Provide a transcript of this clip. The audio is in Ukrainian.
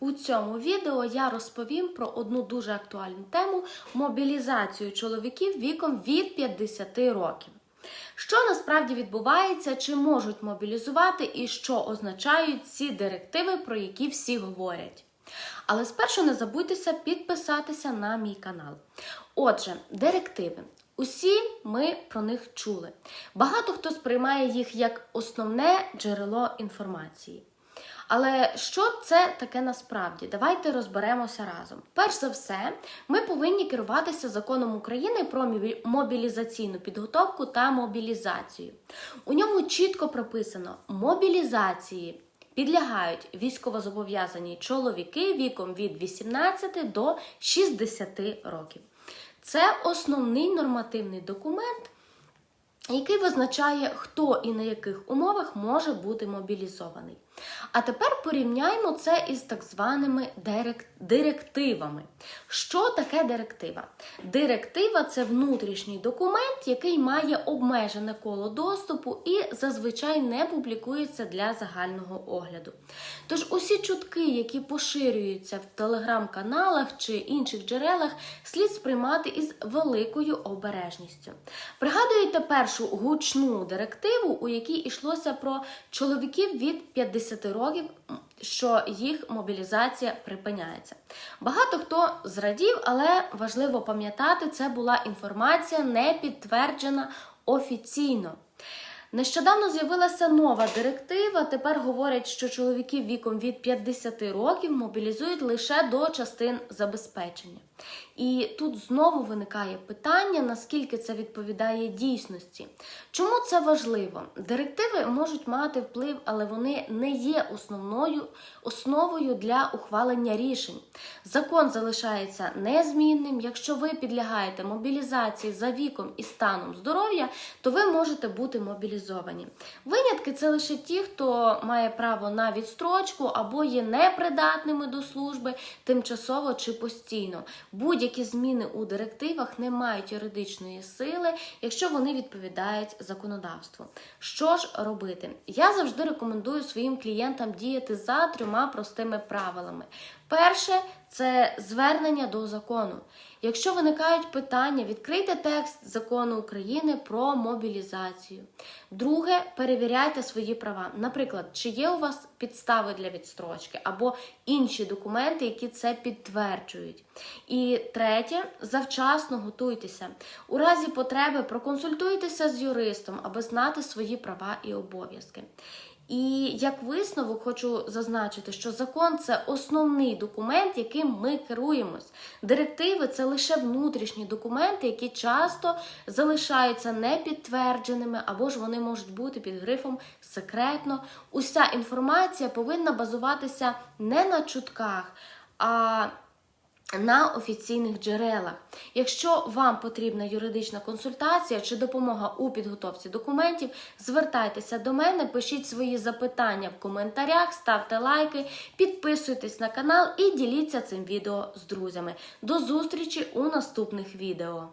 У цьому відео я розповім про одну дуже актуальну тему мобілізацію чоловіків віком від 50 років. Що насправді відбувається, чи можуть мобілізувати і що означають ці директиви, про які всі говорять. Але спершу не забудьтеся підписатися на мій канал. Отже, директиви. Усі ми про них чули. Багато хто сприймає їх як основне джерело інформації. Але що це таке насправді? Давайте розберемося разом. Перш за все, ми повинні керуватися законом України про мобілізаційну підготовку та мобілізацію. У ньому чітко прописано мобілізації. Підлягають військовозобов'язані чоловіки віком від 18 до 60 років. Це основний нормативний документ, який визначає, хто і на яких умовах може бути мобілізований. А тепер порівняймо це із так званими директивами. Що таке директива? Директива це внутрішній документ, який має обмежене коло доступу і зазвичай не публікується для загального огляду. Тож усі чутки, які поширюються в телеграм-каналах чи інших джерелах, слід сприймати із великою обережністю. Пригадуєте першу гучну директиву, у якій йшлося про чоловіків від 50 років, що їх мобілізація припиняється. Багато хто зрадів, але важливо пам'ятати, це була інформація не підтверджена офіційно. Нещодавно з'явилася нова директива. Тепер говорять, що чоловіків віком від 50 років мобілізують лише до частин забезпечення. І тут знову виникає питання, наскільки це відповідає дійсності. Чому це важливо? Директиви можуть мати вплив, але вони не є основною основою для ухвалення рішень. Закон залишається незмінним. Якщо ви підлягаєте мобілізації за віком і станом здоров'я, то ви можете бути мобілізовані. Винятки це лише ті, хто має право на відстрочку або є непридатними до служби тимчасово чи постійно. Будь-які зміни у директивах не мають юридичної сили, якщо вони відповідають законодавству. Що ж робити? Я завжди рекомендую своїм клієнтам діяти за трьома простими правилами. Перше це звернення до закону. Якщо виникають питання, відкрийте текст закону України про мобілізацію. Друге, перевіряйте свої права. Наприклад, чи є у вас підстави для відстрочки або інші документи, які це підтверджують. І третє, завчасно готуйтеся. У разі потреби проконсультуйтеся з юристом, аби знати свої права і обов'язки. І як висновок хочу зазначити, що закон це основний документ, яким ми керуємось. Директиви це лише внутрішні документи, які часто залишаються непідтвердженими, або ж вони можуть бути під грифом секретно. Уся інформація повинна базуватися не на чутках, а на офіційних джерелах. Якщо вам потрібна юридична консультація чи допомога у підготовці документів, звертайтеся до мене, пишіть свої запитання в коментарях, ставте лайки, підписуйтесь на канал і діліться цим відео з друзями. До зустрічі у наступних відео.